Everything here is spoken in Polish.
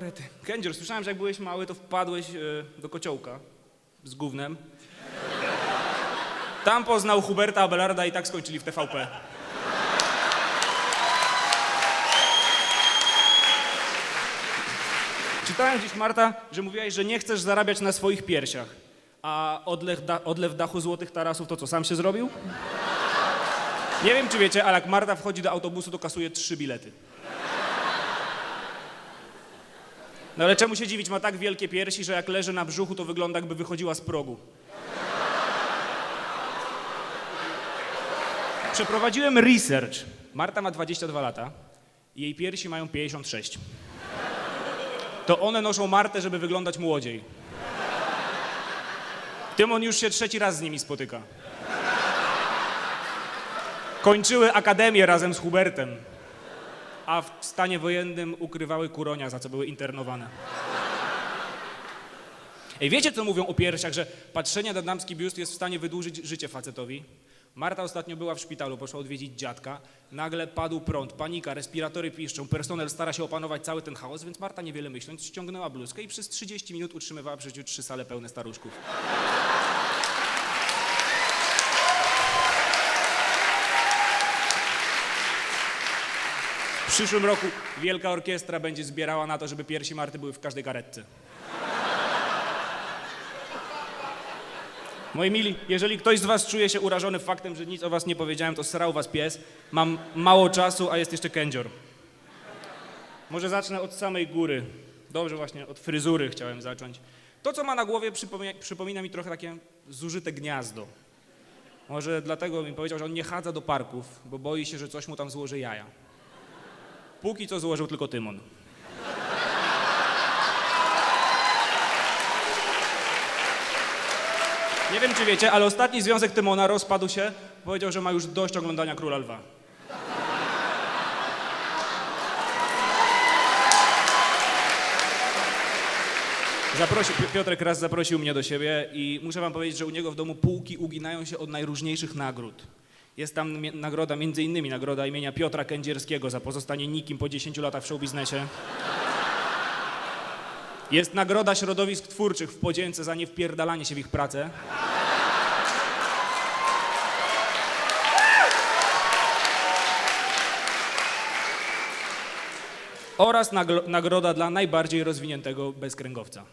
Rety. Kędzior, słyszałem, że jak byłeś mały, to wpadłeś e, do kociołka z gównem. Tam poznał Huberta Abelarda i tak skończyli w TVP. Czytałem gdzieś, Marta, że mówiłaś, że nie chcesz zarabiać na swoich piersiach. A odlew, da, odlew dachu złotych tarasów to co, sam się zrobił? Nie wiem, czy wiecie, ale jak Marta wchodzi do autobusu, to kasuje trzy bilety. No ale czemu się dziwić? Ma tak wielkie piersi, że jak leży na brzuchu, to wygląda jakby wychodziła z progu. Przeprowadziłem research. Marta ma 22 lata. Jej piersi mają 56. To one noszą Martę, żeby wyglądać młodziej. Tymon już się trzeci raz z nimi spotyka. Kończyły akademię razem z Hubertem a w stanie wojennym ukrywały kuronia, za co były internowane. Ej, wiecie, co mówią o piersiach, że patrzenie na damski biust jest w stanie wydłużyć życie facetowi? Marta ostatnio była w szpitalu, poszła odwiedzić dziadka. Nagle padł prąd, panika, respiratory piszczą, personel stara się opanować cały ten chaos, więc Marta niewiele myśląc ściągnęła bluzkę i przez 30 minut utrzymywała przy życiu trzy sale pełne staruszków. W przyszłym roku wielka orkiestra będzie zbierała na to, żeby piersi Marty były w każdej karetce. Moi mili, jeżeli ktoś z was czuje się urażony faktem, że nic o was nie powiedziałem, to srał was pies. Mam mało czasu, a jest jeszcze kędzior. Może zacznę od samej góry. Dobrze, właśnie od fryzury chciałem zacząć. To, co ma na głowie, przypomina, przypomina mi trochę takie zużyte gniazdo. Może dlatego mi powiedział, że on nie chadza do parków, bo boi się, że coś mu tam złoży jaja. Póki co złożył tylko Tymon. Nie wiem, czy wiecie, ale ostatni związek Tymona rozpadł się. Powiedział, że ma już dość oglądania Króla Lwa. Zaprosił, Pi- Piotrek raz zaprosił mnie do siebie i muszę wam powiedzieć, że u niego w domu półki uginają się od najróżniejszych nagród. Jest tam nagroda, między innymi nagroda imienia Piotra Kędzierskiego za pozostanie nikim po 10 latach w showbiznesie. Jest nagroda środowisk twórczych w podzięce za niewpierdalanie się w ich pracę. Oraz nagroda dla najbardziej rozwiniętego bezkręgowca.